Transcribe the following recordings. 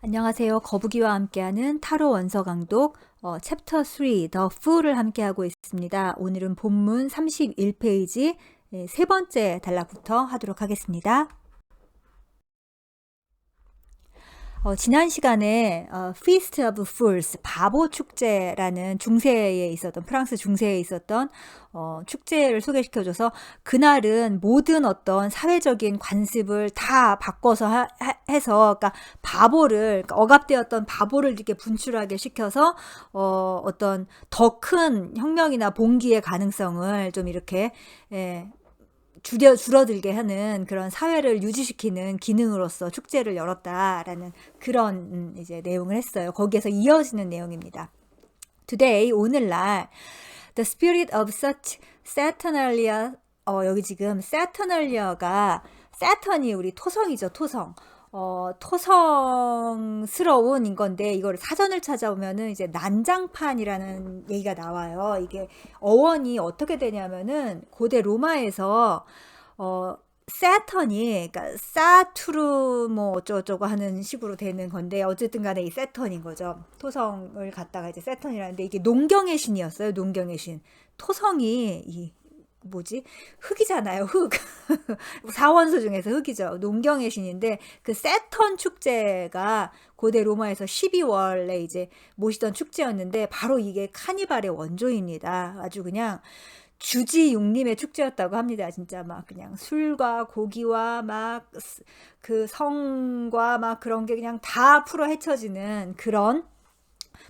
안녕하세요. 거북이와 함께하는 타로 원서 강독 어, 챕터 3 The Fool을 함께하고 있습니다. 오늘은 본문 31페이지 예, 세 번째 단락부터 하도록 하겠습니다. 어, 지난 시간에 어, Feast of Fools 바보 축제라는 중세에 있었던 프랑스 중세에 있었던 어, 축제를 소개시켜줘서 그날은 모든 어떤 사회적인 관습을 다 바꿔서 하, 해서 그러니까 바보를 그러니까 억압되었던 바보를 이렇게 분출하게 시켜서 어, 어떤 더 큰 혁명이나 봉기의 가능성을 좀 이렇게 예, 줄여 줄어들게 하는 그런 사회를 유지시키는 기능으로서 축제를 열었다라는 그런 음, 이제 내용을 했어요. 거기에서 이어지는 내용입니다. Today 오늘날 the spirit of such Saturnalia 어 여기 지금 Saturnalia가 Saturn이 우리 토성이죠, 토성. 어, 토성스러운 건데 이거를 사전을 찾아보면은 이제 난장판이라는 얘기가 나와요. 이게 어원이 어떻게 되냐면은 고대 로마에서 어 세턴이 그러니까 사투르 뭐 어쩌고저쩌고 하는 식으로 되는 건데 어쨌든 간에 이 세턴인 거죠. 토성을 갖다가 이제 세턴이라는데 이게 농경의 신이었어요. 농경의 신. 토성이 이 뭐지? 흙이잖아요, 흙. 사원소 중에서 흙이죠. 농경의 신인데 그 세턴 축제가 고대 로마에서 12월에 이제 모시던 축제였는데 바로 이게 카니발의 원조입니다. 아주 그냥 주지 육림의 축제였다고 합니다. 진짜 막 그냥 술과 고기와 막 그 성과 막 그런 게 그냥 다 풀어 헤쳐지는 그런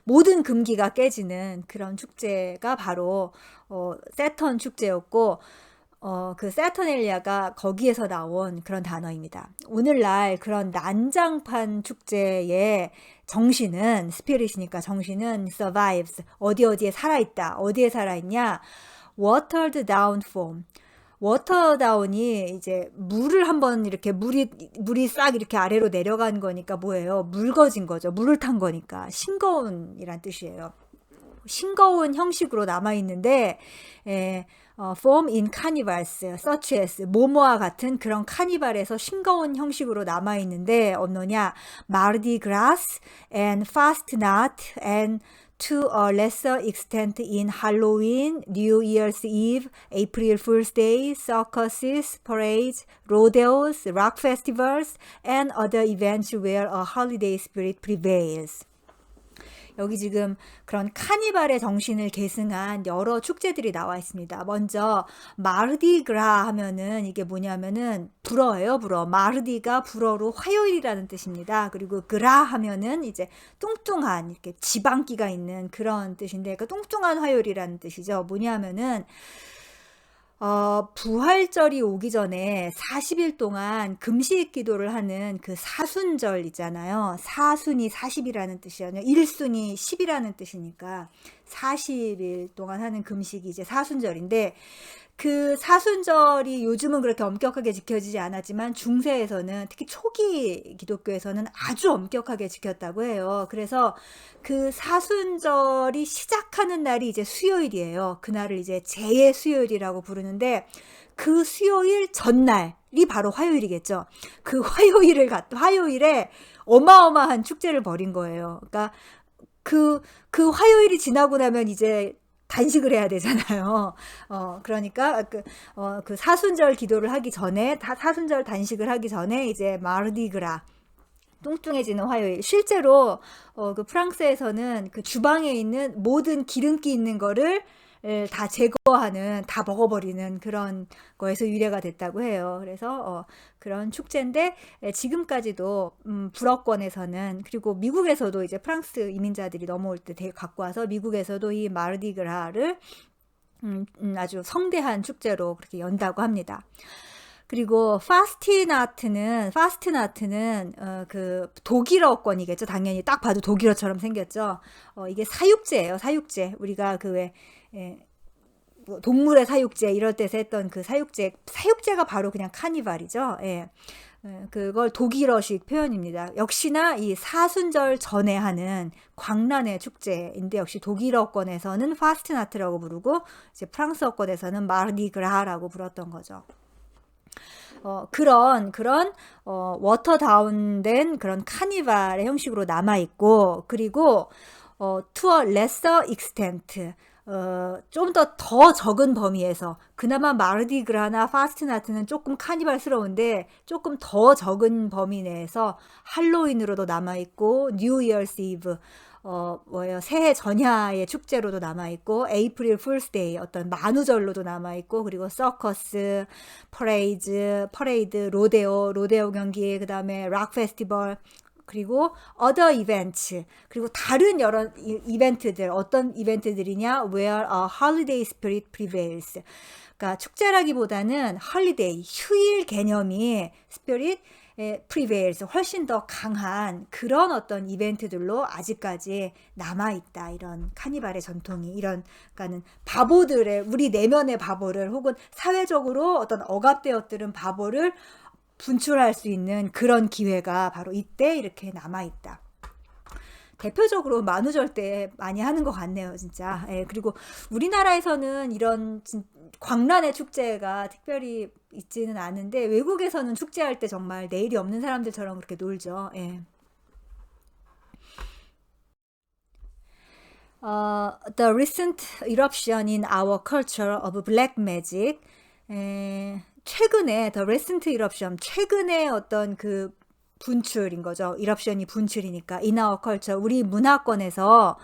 모든 금기가 깨지는 그런 축제가 바로 어, 세턴 축제였고 어, 그 세터넬리아가 거기에서 나온 그런 단어입니다. 오늘날 그런 난장판 축제의 정신은 스피릿이니까 정신은 survives 어디 어디에 살아있다. 어디에 살아있냐? watered down form. 워터다운이 이제 물을 한번 이렇게 물이 물이 싹 이렇게 아래로 내려간 거니까 뭐예요? 묽어진 거죠. 물을 탄 거니까 싱거운이란 뜻이에요. 싱거운 형식으로 남아 있는데 예, 어, form in carnivals such as 모모와 같은 그런 카니발에서 싱거운 형식으로 남아 있는데 어느냐 마르디 그라스 and fast nut and to a lesser extent in Halloween, New Year's Eve, April Fool's Day, circuses, parades, rodeos, rock festivals, and other events where a holiday spirit prevails. 여기 지금 그런 카니발의 정신을 계승한 여러 축제들이 나와 있습니다. 먼저 마르디그라 하면은 이게 뭐냐면은 불어예요, 불어. 마르디가 불어로 화요일이라는 뜻입니다. 그리고 그라 하면은 이제 뚱뚱한 이렇게 지방기가 있는 그런 뜻인데 그 뚱뚱한 화요일이라는 뜻이죠. 뭐냐면은 어, 부활절이 오기 전에 40일 동안 금식 기도를 하는 그 사순절 있잖아요. 사순이 40이라는 뜻이에요. 일순이 10이라는 뜻이니까 40일 동안 하는 금식이 이제 사순절인데 그 사순절이 요즘은 그렇게 엄격하게 지켜지지 않았지만 중세에서는 특히 초기 기독교에서는 아주 엄격하게 지켰다고 해요. 그래서 그 사순절이 시작하는 날이 이제 수요일이에요. 그날을 이제 제의 수요일이라고 부르는데 그 수요일 전날이 바로 화요일이겠죠. 그 화요일을 갖 화요일에 어마어마한 축제를 벌인 거예요. 그러니까 그, 그 화요일이 지나고 나면 이제 단식을 해야 되잖아요. 어, 그러니까 그, 어, 그 사순절 기도를 하기 전에, 다, 사순절 단식을 하기 전에 이제 마르디그라, 뚱뚱해지는 화요일. 실제로 어, 그 프랑스에서는 그 주방에 있는 모든 기름기 있는 거를 다 제거하는 다 먹어버리는 그런 거에서 유래가 됐다고 해요. 그래서 어, 그런 축제인데 지금까지도 음, 불어권에서는 그리고 미국에서도 이제 프랑스 이민자들이 넘어올 때 갖고 와서 미국에서도 이 마르디그라를 음, 음, 아주 성대한 축제로 그렇게 연다고 합니다. 그리고 파스티나트는 파스트나트는 어, 그 독일어권이겠죠. 당연히 딱 봐도 독일어처럼 생겼죠. 어, 이게 사육제예요. 사육제. 우리가 그왜 예, 뭐 동물의 사육제 이럴 때서 했던 그 사육제 사육제가 바로 그냥 카니발이죠. 예. 예. 그걸 독일어식 표현입니다. 역시나 이 사순절 전에 하는 광란의 축제인데 역시 독일어권에서는 파스트나트라고 부르고 이제 프랑스어권에서는 마르디그라라고 불렀던 거죠. 어, 그런 그런 어, 워터 다운된 그런 카니발의 형식으로 남아 있고 그리고 어, a lesser extent 어, 좀 더 더 적은 범위에서 그나마 마르디그라나 파스트나트는 조금 카니발스러운데 조금 더 적은 범위 내에서 할로윈으로도 남아 있고 뉴 이어스 이브 어 뭐예요? 새해 전야의 축제로도 남아 있고 에이프릴 풀스데이 어떤 만우절로도 남아 있고 그리고 서커스 퍼레이즈 퍼레이드 로데오 로데오 경기 그다음에 락 페스티벌 그리고 other events 그리고 다른 여러 이- 이벤트들 어떤 이벤트들이냐? where a holiday spirit prevails. 그러니까 축제라기보다는 holiday 휴일 개념이 에, prevails 훨씬 더 강한 그런 어떤 이벤트들로 아직까지 남아 있다. 이런 카니발의 전통이 이런 그러니까는 바보들의 우리 내면의 바보를 혹은 사회적으로 어떤 억압되었들은 바보를 분출할 수 있는 그런 기회가 바로 이때 이렇게 남아 있다. 대표적으로 만우절 때 많이 하는 것 같네요, 진짜. 예, 그리고 우리나라에서는 이런 진- 광란의 축제가 특별히 있지는 않은데 외국에서는 축제할 때 정말 내일이 없는 사람들처럼 그렇게 놀죠. 예. 어, the recent eruption in our culture of black magic. 에, 최근에 the recent eruption, 최근에 어떤 그 분출인 거죠. eruption이 분출이니까 our culture, 우리 문화권에서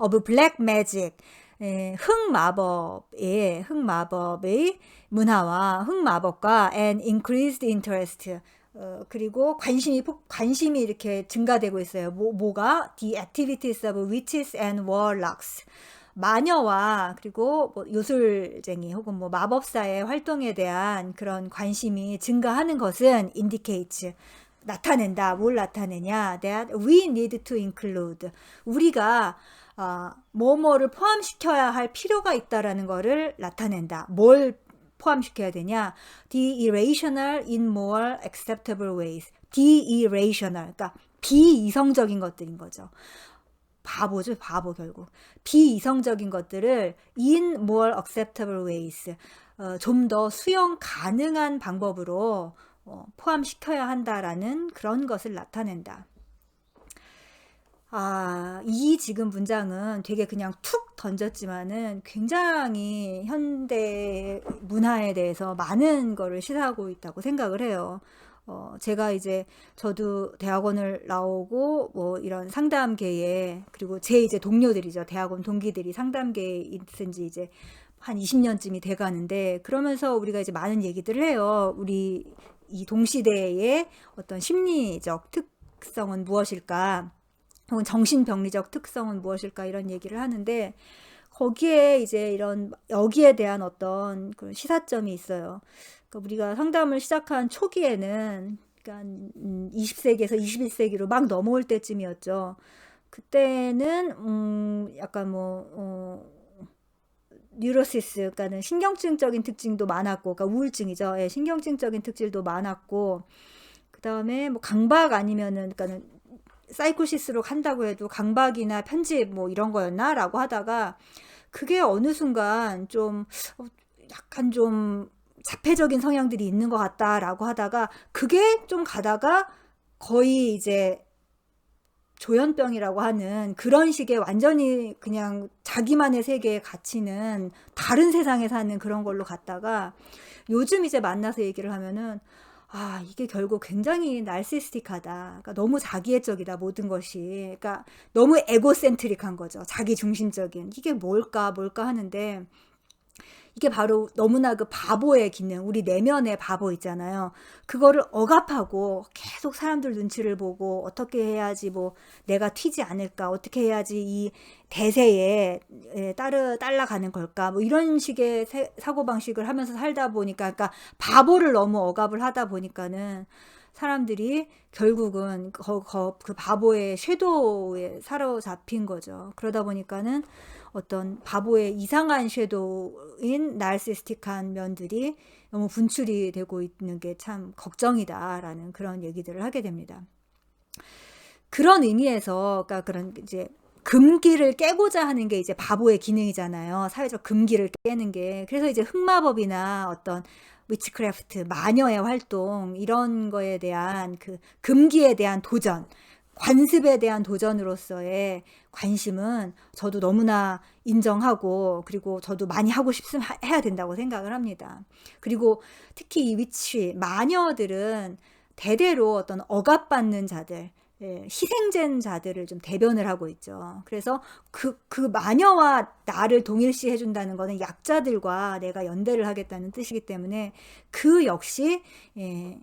of black magic, 에, 흑마법의 흑마법의 문화와 흑마법과 and increased interest 어, 그리고 관심이 폭, 관심이 이렇게 증가되고 있어요. 뭐, 뭐가 the activities of witches and warlocks 마녀와 그리고 뭐 요술쟁이 혹은 뭐 마법사의 활동에 대한 그런 관심이 증가하는 것은 indicates 나타낸다. 뭘 나타내냐? That we need to include 우리가 아, 뭐뭐를 포함시켜야 할 필요가 있다라는 거를 나타낸다. 뭘 포함시켜야 되냐? The irrational in more acceptable ways. The irrational, 그러니까 비이성적인 것들인 거죠. 바보죠, 바보 결국. 비이성적인 것들을 in more acceptable ways, 어, 좀 더 수용 가능한 방법으로 어, 포함시켜야 한다라는 그런 것을 나타낸다. 아, 이 지금 문장은 되게 그냥 툭 던졌지만은 굉장히 현대 문화에 대해서 많은 거를 시사하고 있다고 생각을 해요. 어, 제가 이제 저도 대학원을 나오고 뭐 이런 상담계에 그리고 제 이제 동료들이죠. 대학원 동기들이 상담계에 있은 지 이제 한 20년쯤이 돼 가는데 그러면서 우리가 이제 많은 얘기들을 해요. 우리 이 동시대의 어떤 심리적 특성은 무엇일까? 혹은 정신병리적 특성은 무엇일까 이런 얘기를 하는데 거기에 이제 이런 여기에 대한 어떤 그런 시사점이 있어요. 그러니까 우리가 상담을 시작한 초기에는 그러니까 20세기에서 21세기로 막 넘어올 때쯤이었죠. 그때는 음 약간 뭐 어, 뉴로시스, 그러니까는 신경증적인 특징도 많았고, 그러니까 우울증이죠. 예, 신경증적인 특질도 많았고, 그 다음에 뭐 강박 아니면은, 그러니까는 사이코시스로 한다고 해도 강박이나 편집 뭐 이런 거였나라고 하다가 그게 어느 순간 좀 어, 약간 좀 자폐적인 성향들이 있는 것 같다라고 하다가 그게 좀 가다가 거의 이제 조현병이라고 하는 그런 식의 완전히 그냥 자기만의 세계에 갇히는 다른 세상에 사는 그런 걸로 갔다가 요즘 이제 만나서 얘기를 하면은 아, 이게 결국 굉장히 날시스틱하다. 그러니까 너무 자기애적이다, 모든 것이. 그러니까 너무 에고센트릭한 거죠. 자기 중심적인. 이게 뭘까, 뭘까 하는데, 이게 바로 너무나 그 바보의 기능, 우리 내면의 바보 있잖아요. 그거를 억압하고 계속 사람들 눈치를 보고 어떻게 해야지 뭐 내가 튀지 않을까, 어떻게 해야지 이 대세에 에, 따르 따라가는 걸까, 뭐 이런 식의 사고 방식을 하면서 살다 보니까, 그러니까 바보를 너무 억압을 하다 보니까는 사람들이 결국은 거, 거, 그 바보의 섀도우에 사로잡힌 거죠. 그러다 보니까는 어떤 바보의 이상한 섀도우인 날시스틱한 면들이 너무 분출이 되고 있는 게 참 걱정이다라는 그런 얘기들을 하게 됩니다. 그런 의미에서 그러니까 그런 이제 금기를 깨고자 하는 게 이제 바보의 기능이잖아요. 사회적 금기를 깨는 게. 그래서 이제 흑마법이나 어떤 위치크래프트, 마녀의 활동 이런 거에 대한 그 금기에 대한 도전, 관습에 대한 도전으로서의 관심은 저도 너무나 인정하고 그리고 저도 많이 하고 싶으면 하- 해야 된다고 생각을 합니다. 그리고 특히 이 위치 마녀들은 대대로 어떤 억압받는 자들 예, 희생된 자들을 좀 대변을 하고 있죠. 그래서 그, 그 마녀와 나를 동일시 해준다는 거는 약자들과 내가 연대를 하겠다는 뜻이기 때문에 그 역시, 예,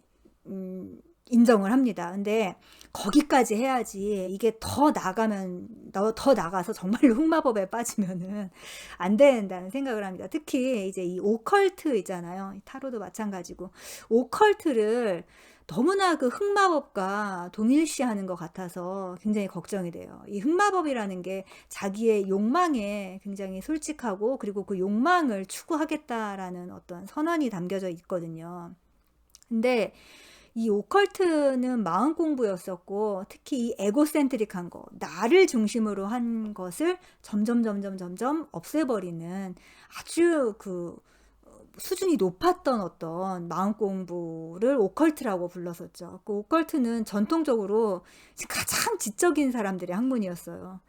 음, 인정을 합니다. 근데 거기까지 해야지 이게 더 나가면, 더, 더 나가서 정말로 흑마법에 빠지면은 안 된다는 생각을 합니다. 특히 이제 이 오컬트 있잖아요. 이 타로도 마찬가지고. 오컬트를 너무나 그 흑마법과 동일시하는 것 같아서 굉장히 걱정이 돼요. 이 흑마법이라는 게 자기의 욕망에 굉장히 솔직하고 그리고 그 욕망을 추구하겠다라는 어떤 선언이 담겨져 있거든요. 근데 이 오컬트는 마음 공부였었고 특히 이 에고센트릭한 거 나를 중심으로 한 것을 점점 점점 점점 없애버리는 아주 그 수준이 높았던 어떤 마음 공부를 오컬트라고 불렀었죠. 그 오컬트는 전통적으로 가장 지적인 사람들의 학문이었어요.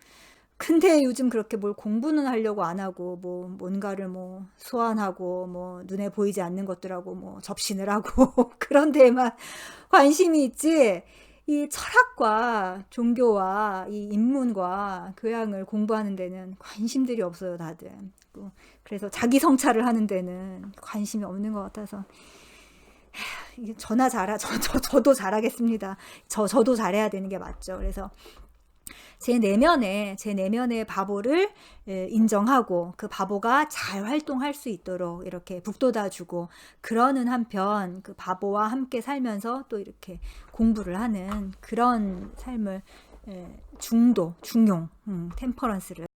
근데 요즘 그렇게 뭘 공부는 하려고 안 하고 뭐 뭔가를 뭐 소환하고 뭐 눈에 보이지 않는 것들하고 뭐 접신을 하고 그런 데에만 관심이 있지 이 철학과 종교와 이 인문과 교양을 공부하는 데는 관심들이 없어요 다들. 그- 그래서 자기 성찰을 하는 데는 관심이 없는 것 같아서. 저나 잘하 저, 저, 저도 잘하겠습니다. 저, 저도 잘해야 되는 게 맞죠. 그래서 제 내면에 제 내면의 바보를 예, 인정하고 그 바보가 잘 활동할 수 있도록 이렇게 북돋아 주고 그러는 한편 그 바보와 함께 살면서 또 이렇게 공부를 하는 그런 삶을 예, 중도 중용 음, 템퍼런스를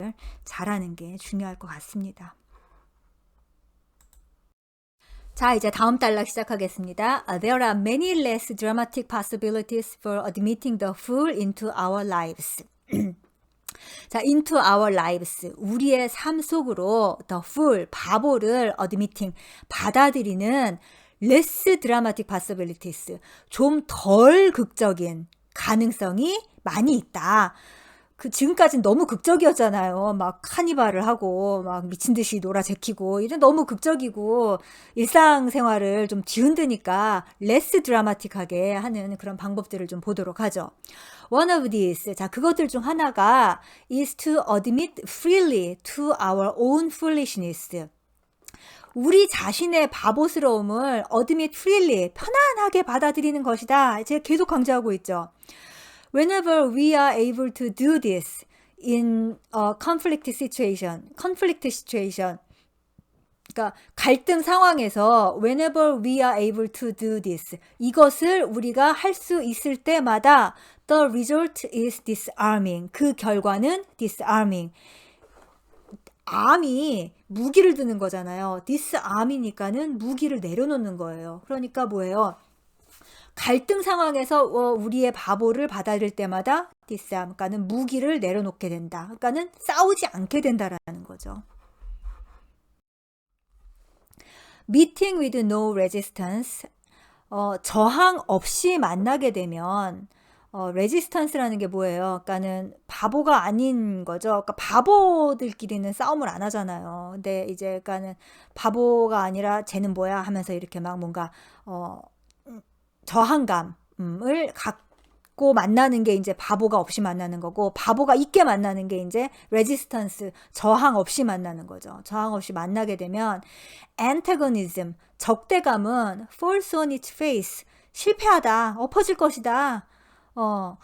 잘하는 게 중요할 것 같습니다. 자, 이제 다음 단락 시작하겠습니다. Uh, There are many less dramatic possibilities for admitting the fool into our lives. 자, into our lives. 우리의 삶 속으로 the fool, 바보를 admitting, 받아들이는 less dramatic possibilities. 좀 덜 극적인 가능성이 많이 있다. 그 지금까지는 너무 극적이었잖아요. 막 카니발을 하고 막 미친 듯이 놀아 제키고 이런 너무 극적이고 일상생활을 좀 뒤흔드니까 레스 드라마틱하게 하는 그런 방법들을 좀 보도록 하죠. One of these 자 그것들 중 하나가 is to admit freely to our own foolishness. 우리 자신의 바보스러움을 admit freely 편안하게 받아들이는 것이다. 제가 계속 강조하고 있죠. Whenever we are able to do this in a conflict situation, conflict situation, 그러니까 갈등 상황에서 whenever we are able to do this 이것을 우리가 할 수 있을 때마다 the result is disarming 그 결과는 disarming 암이 무기를 드는 거잖아요. disarm이니까는 무기를 내려놓는 거예요. 그러니까 뭐예요? 갈등 상황에서 어, 우리의 바보를 받아들일 때마다 disarm, 그러니까는 무기를 내려놓게 된다. 그러니까는 싸우지 않게 된다라는 거죠. meeting with no resistance, 어, 저항 없이 만나게 되면 어, 레지스턴스라는 게 뭐예요? 그러니까는 바보가 아닌 거죠. 그러니까 바보들끼리는 싸움을 안 하잖아요. 근데 이제 그러니까는 바보가 아니라 쟤는 뭐야 하면서 이렇게 막 뭔가 어, 저항감을 갖고 만나는 게 이제 바보가 없이 만나는 거고 바보가 있게 만나는 게 이제 레지스턴스 저항 없이 만나는 거죠. 저항 없이 만나게 되면 antagonism 적대감은 falls on its face 실패하다 엎어질 것이다. 어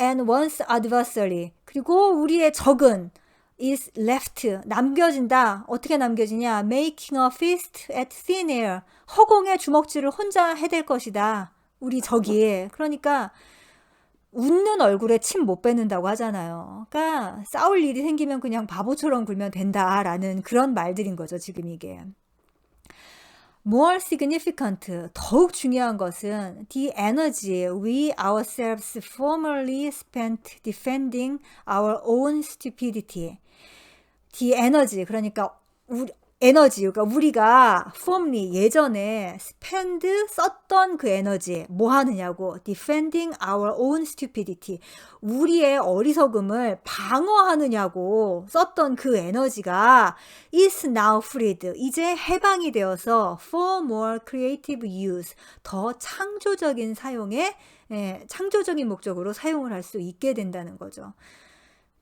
and one's adversary 그리고 우리의 적은 is left 남겨진다 어떻게 남겨지냐 making a fist at thin air 허공에 주먹질을 혼자 해댈 것이다. 우리 적이 그러니까 웃는 얼굴에 침 못 뱉는다고 하잖아요. 그러니까 싸울 일이 생기면 그냥 바보처럼 굴면 된다라는 그런 말들인 거죠 지금 이게. More significant, 더욱 중요한 것은 the energy we ourselves formerly spent defending our own stupidity. the energy, 그러니까 우리, 에너지, 그러니까 우리가 formerly 예전에 spend 썼던 그 에너지 뭐 하느냐고 defending our own stupidity 우리의 어리석음을 방어하느냐고 썼던 그 에너지가 is now freed 이제 해방이 되어서 for more creative use 더 창조적인 사용에 예, 창조적인 목적으로 사용을 할 수 있게 된다는 거죠.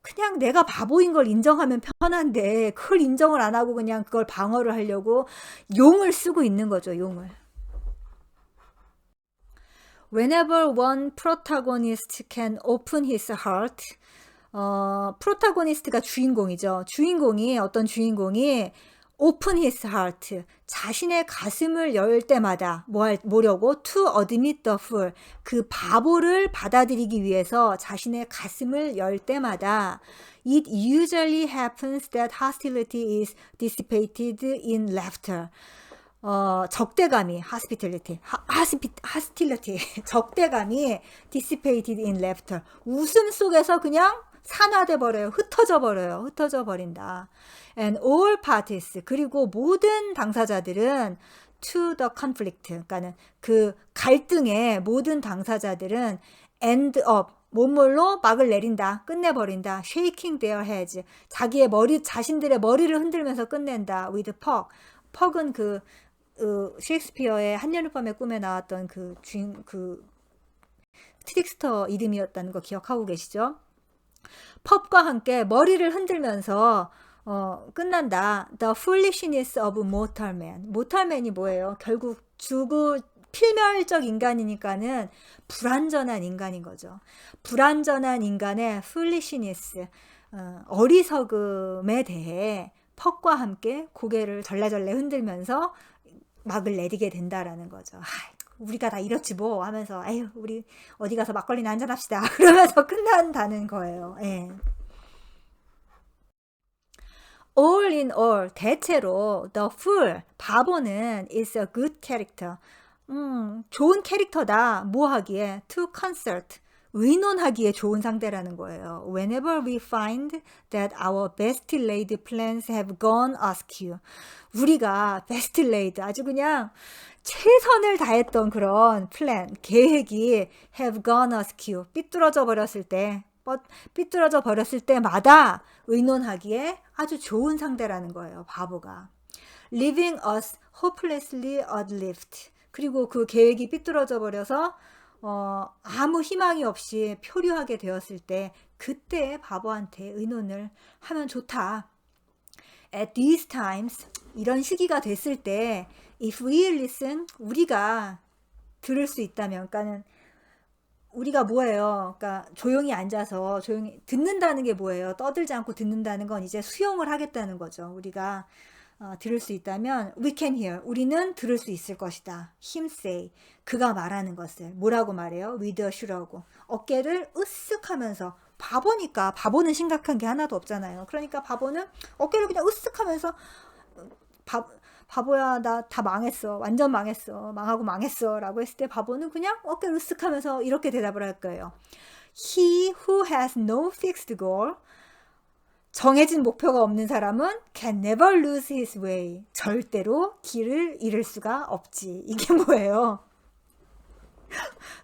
그냥 내가 바보인 걸 인정하면 편한데 그걸 인정을 안 하고 그냥 그걸 방어를 하려고 용을 쓰고 있는 거죠, 용을. Whenever one protagonist can open his heart, 어, 프로타고니스트가 주인공이죠. 주인공이 어떤 주인공이 open his heart 자신의 가슴을 열 때마다 뭐 할, 뭐려고 to admit the fool 그 바보를 받아들이기 위해서 자신의 가슴을 열 때마다 it usually happens that hostility is dissipated in laughter 어, 적대감이 hospitality, 하스피, hostility, 적대감이 dissipated in laughter. 웃음 속에서 그냥 산화돼 버려요. 흩어져 버려요. 흩어져 버린다. And all parties 그리고 모든 당사자들은 to the conflict 그러니까는 그 갈등의 모든 당사자들은 end up 몸물로 막을 내린다. 끝내버린다. shaking their heads. 자기의 머리, 자신들의 머리를 흔들면서 끝낸다. with pug. 퍽은 그, 그 셰익스피어의 한여름 밤의 꿈에 나왔던 그 주인, 그 트릭스터 이름이었다는 거 기억하고 계시죠? 펍과 함께 머리를 흔들면서 어, 끝난다. The foolishness of mortal man. man이 뭐예요? 결국 죽을 필멸적 인간이니까는 불완전한 인간인 거죠. 불완전한 인간의 foolishness, 어, 어리석음에 대해 퍽과 함께 고개를 절레절레 흔들면서 막을 내리게 된다라는 거죠. 우리가 다 이렇지 뭐 하면서 에휴 우리 어디 가서 막걸리나 한잔 합시다 그러면서 끝난다는 거예요. 예. all in all 대체로 the fool 바보는 is a good character. 음, 좋은 캐릭터다. 뭐 하기에 to consult 의논하기에 좋은 상대라는 거예요. Whenever we find that our best laid plans have gone askew. 우리가 best laid 아주 그냥 최선을 다했던 그런 플랜, 계획이 have gone askew. 삐뚤어져 버렸을 때, 삐뚤어져 버렸을 때마다 의논하기에 아주 좋은 상대라는 거예요. 바보가. leaving us hopelessly adrift. 그리고 그 계획이 삐뚤어져 버려서 어, 아무 희망이 없이 표류하게 되었을 때 그때 바보한테 의논을 하면 좋다. At these times 이런 시기가 됐을 때 if we listen 우리가 들을 수 있다면 그러니까는 우리가 뭐예요? 그러니까 조용히 앉아서 조용히 듣는다는 게 뭐예요? 떠들지 않고 듣는다는 건 이제 수용을 하겠다는 거죠. 우리가 어, 들을 수 있다면 we can hear 우리는 들을 수 있을 것이다. him say 그가 말하는 것을 뭐라고 말해요? with assure하고 어깨를 으쓱하면서 바보니까 바보는 심각한 게 하나도 없잖아요. 그러니까 바보는 어깨를 그냥 으쓱하면서 바, 바보야 나 다 망했어 완전 망했어 망하고 망했어 라고 했을 때 바보는 그냥 어깨를 으쓱하면서 이렇게 대답을 할 거예요. He who has no fixed goal 정해진 목표가 없는 사람은 can never lose his way. 절대로 길을 잃을 수가 없지. 이게 뭐예요?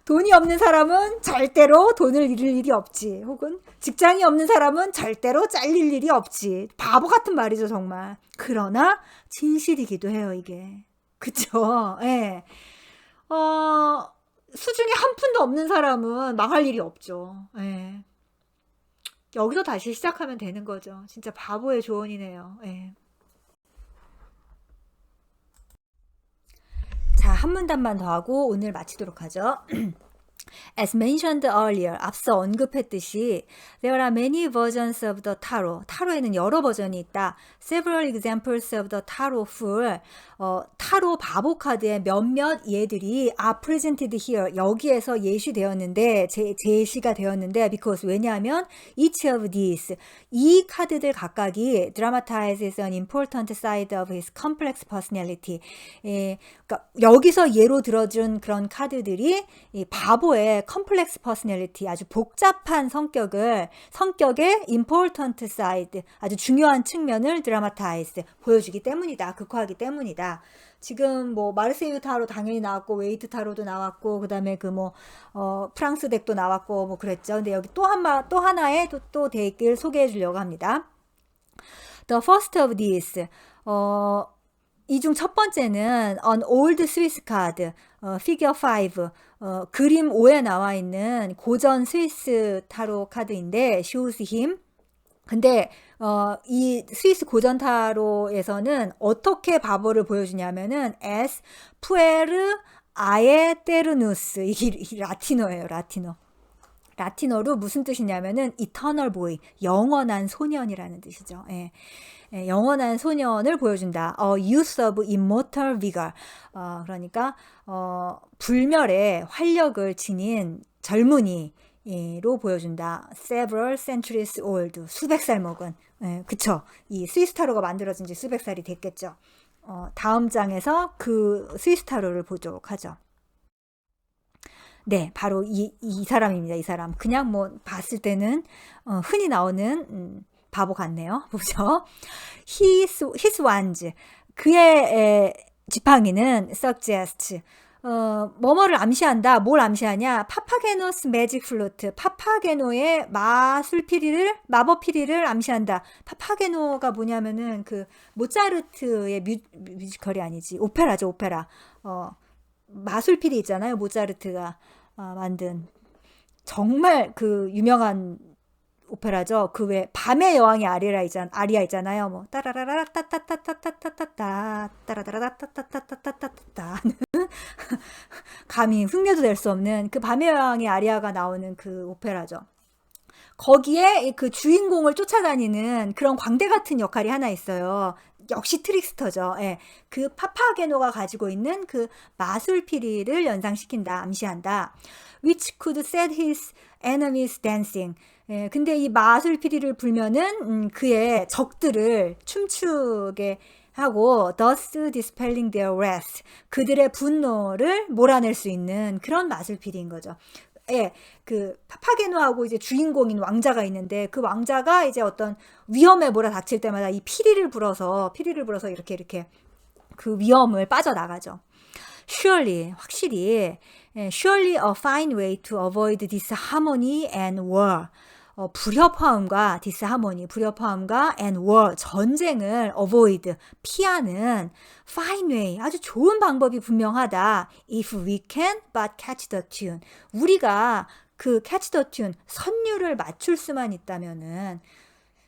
돈이 없는 사람은 절대로 돈을 잃을 일이 없지. 혹은 직장이 없는 사람은 절대로 잘릴 일이 없지. 바보 같은 말이죠, 정말. 그러나 진실이기도 해요, 이게. 그쵸? 예. 네. 어, 수중에 한 푼도 없는 사람은 망할 일이 없죠. 예. 네. 여기서 다시 시작하면 되는 거죠. 진짜 바보의 조언이네요. 예. 자, 한 문단만 더 하고 오늘 마치도록 하죠. As mentioned earlier, 앞서 언급했듯이 there are many versions of the tarot. 타로에는 여러 버전이 있다. Several examples of the tarot fool. 어, 타로 바보 카드의 몇몇 예들이 are presented here. 여기에서 예시되었는데 제, 제시가 되었는데 because 왜냐하면 each of these 이 카드들 각각이 dramatizes an important side of his complex personality. 예, 그러니까 여기서 예로 들어준 그런 카드들이 이 바보의 서로의 컴플렉스 퍼스널리티 아주 복잡한 성격을 성격의 important side 아주 중요한 측면을 드라마타이즈 보여주기 때문이다. 극화하기 때문이다. 지금 뭐 마르세유 타로 당연히 나왔고 웨이트 타로도 나왔고 그다음에 그 뭐 어, 프랑스 덱도 나왔고 뭐 그랬죠. 근데 여기 또 한마 또 하나의 또, 또 덱을 소개해 주려고 합니다. The first of these 어, 이중 첫 번째는 an old Swiss card, 어, figure 5, 어, 그림 5에 나와 있는 고전 스위스 타로 카드인데 shows him. 근데 어, 이 스위스 고전 타로에서는 어떻게 바보를 보여주냐면은 as puer aeternus 이게 이 라틴어예요, 라틴어. 라틴어로 무슨 뜻이냐면은 eternal boy, 영원한 소년이라는 뜻이죠. 예. 예, 영원한 소년을 보여준다. 어, youth of immortal vigor. 어, 그러니까 어, 불멸의 활력을 지닌 젊은이 로 보여준다. several centuries old. 수백 살 먹은. 예, 그쵸. 이 스위스 타로가 만들어진 지 수백 살이 됐겠죠. 어, 다음 장에서 그 스위스 타로를 보도록 하죠. 네, 바로 이, 이 사람입니다. 이 사람. 그냥 뭐 봤을 때는 어, 흔히 나오는 음, 바보 같네요. 보죠. His, his wands. 그의 에, 지팡이는 suggest. 어, 뭐뭐를 암시한다. 뭘 암시하냐? 파파게노스 매직 플루트. 파파게노의 마술 피리를 마법 피리를 암시한다. 파파게노가 뭐냐면은 그 모차르트의 뮤, 뮤지컬이 아니지. 오페라죠, 오페라. 어, 마술 피리 있잖아요. 모차르트가 어, 만든 정말 그 유명한 오페라죠. 그 외 밤의 여왕의 아리라 있잖 아리아 있잖아요. 뭐 따라라라 따따따따따따따따 따라라라 따따따따따따따 감히 흉내도 낼 수 없는 그 밤의 여왕의 아리아가 나오는 그 오페라죠. 거기에 그 주인공을 쫓아다니는 그런 광대 같은 역할이 하나 있어요. 역시 트릭스터죠. 예. 그 파파게노가 가지고 있는 그 마술 피리를 연상시킨다, 암시한다. Which could set his enemies dancing. 예, 근데 이 마술 피리를 불면은 음, 그의 적들을 춤추게 하고 thus dispelling their wrath. 그들의 분노를 몰아낼 수 있는 그런 마술 피리인 거죠. 예, 그 파파게노하고 이제 주인공인 왕자가 있는데 그 왕자가 이제 어떤 위험에 몰아닥칠 때마다 이 피리를 불어서 피리를 불어서 이렇게 이렇게 그 위험을 빠져나가죠. Surely 확실히 예, surely a fine way to avoid disharmony and war. 어, 불협화음과 disharmony, 불협화음과 and war, 전쟁을 avoid, 피하는 fine way, 아주 좋은 방법이 분명하다. If we can but catch the tune. 우리가 그 catch the tune, 선율을 맞출 수만 있다면은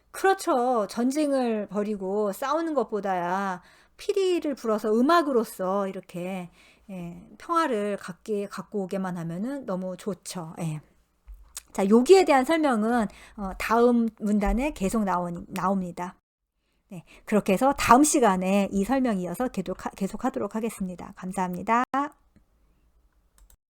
그렇죠. 전쟁을 벌이고 싸우는 것보다야 피리를 불어서 음악으로서 이렇게 예, 평화를 갖게 갖고 오게만 하면은 너무 좋죠. 예. 자, 여기에 대한 설명은 어, 다음 문단에 계속 나오, 나옵니다. 네, 그렇게 해서 다음 시간에 이 설명 이어서 계속, 계속 하도록 하겠습니다. 감사합니다.